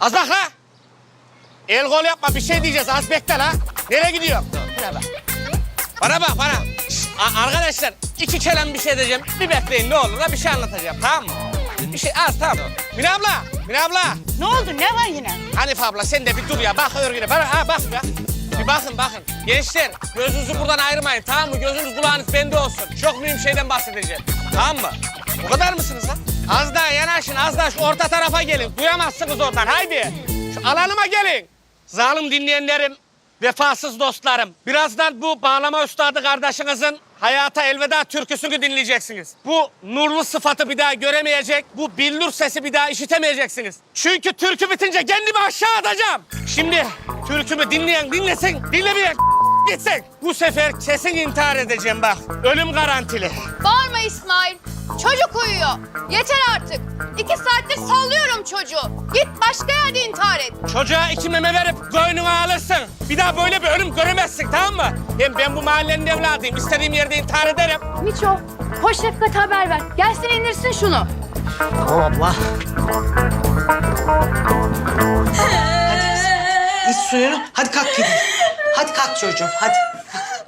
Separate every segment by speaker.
Speaker 1: Az bak la. El kol yapma bir şey diyeceğiz az bekle la. Nereye gidiyorsun? Bana bak. Bana bak bana. Arkadaşlar iki kelam bir şey diyeceğim. Bir bekleyin ne olur da bir şey anlatacağım tamam mı? Bir şey az tamam. Mine abla, Mine abla.
Speaker 2: Ne oldu? Ne var yine?
Speaker 1: Hanife abla sen de bir dur ya bak örgüne. Bana ha bak ya. Bir bakın bakın. Gençler gözünüzü buradan ayırmayın tamam mı? Gözünüz kulağınız bende olsun. Çok mühim şeyden bahsedeceğim. Tamam mı? O kadar mısınız lan? Az daha yanaşın az daha şu orta tarafa gelin. Duyamazsınız oradan haydi. Şu alanıma gelin. Zalim dinleyenlerim, vefasız dostlarım. Birazdan bu bağlama üstadı kardeşinizin hayata elveda türküsünü dinleyeceksiniz. Bu nurlu sıfatı bir daha göremeyecek, bu billur sesi bir daha işitemeyeceksiniz. Çünkü türkü bitince kendimi aşağı atacağım. Şimdi türkümü dinleyen dinlesin, dinlemeyen gitsin. Bu sefer kesin intihar edeceğim bak. Ölüm garantili.
Speaker 3: Bağırma İsmail. Çocuk uyuyor. Yeter artık. İki saattir sallıyorum çocuğu. Git başka yerde intihar et.
Speaker 1: Çocuğa iki meme verip koynuna alırsın. Bir daha böyle bir ölüm göremezsin tamam mı? Hem ben bu mahallenin evladıyım. İstediğim yerde intihar ederim.
Speaker 3: Miço, koş Şefkat'e haber ver. Gelsin indirsin şunu.
Speaker 4: İç suyunu. Hadi kalk gidelim. Hadi kalk çocuğum hadi.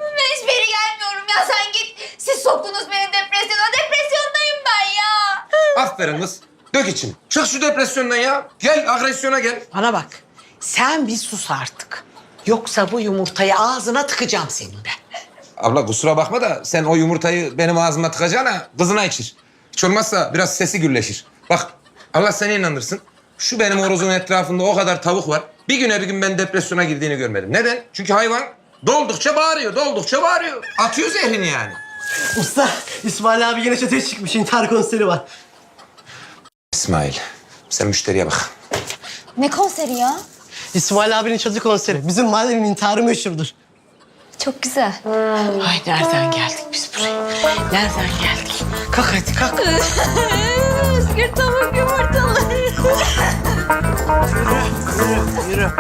Speaker 5: Ben hiçbir gelmiyorum ya sen git. Siz soktunuz beni depresyona. Depresyondayım ben ya.
Speaker 6: Aferin kız. Dök için. Çık şu depresyondan ya. Gel agresyona gel.
Speaker 4: Bana bak. Sen bir sus artık. Yoksa bu yumurtayı ağzına tıkacağım senin ben.
Speaker 6: Abla kusura bakma da sen o yumurtayı benim ağzıma tıkacağına kızına içir. Hiç olmazsa biraz sesi gürleşir. Bak Allah seni inandırsın. Şu benim horozun etrafında o kadar tavuk var. Bir güne bir gün ben depresyona girdiğini görmedim. Neden? Çünkü hayvan doldukça bağırıyor, doldukça bağırıyor. Atıyor zehrini yani.
Speaker 7: Usta, İsmail abi yine çatıya çıkmış. İntihar konseri var.
Speaker 6: İsmail, sen müşteriye bak.
Speaker 5: Ne konseri ya?
Speaker 7: İsmail abinin çatı konseri. Bizim mahallenin intiharı meşhurdur.
Speaker 5: Çok güzel.
Speaker 4: Ay nereden geldik biz buraya? Nereden geldik? Kalk hadi kalk.
Speaker 5: Özgür tavuk yumurtaları.
Speaker 7: Yürü.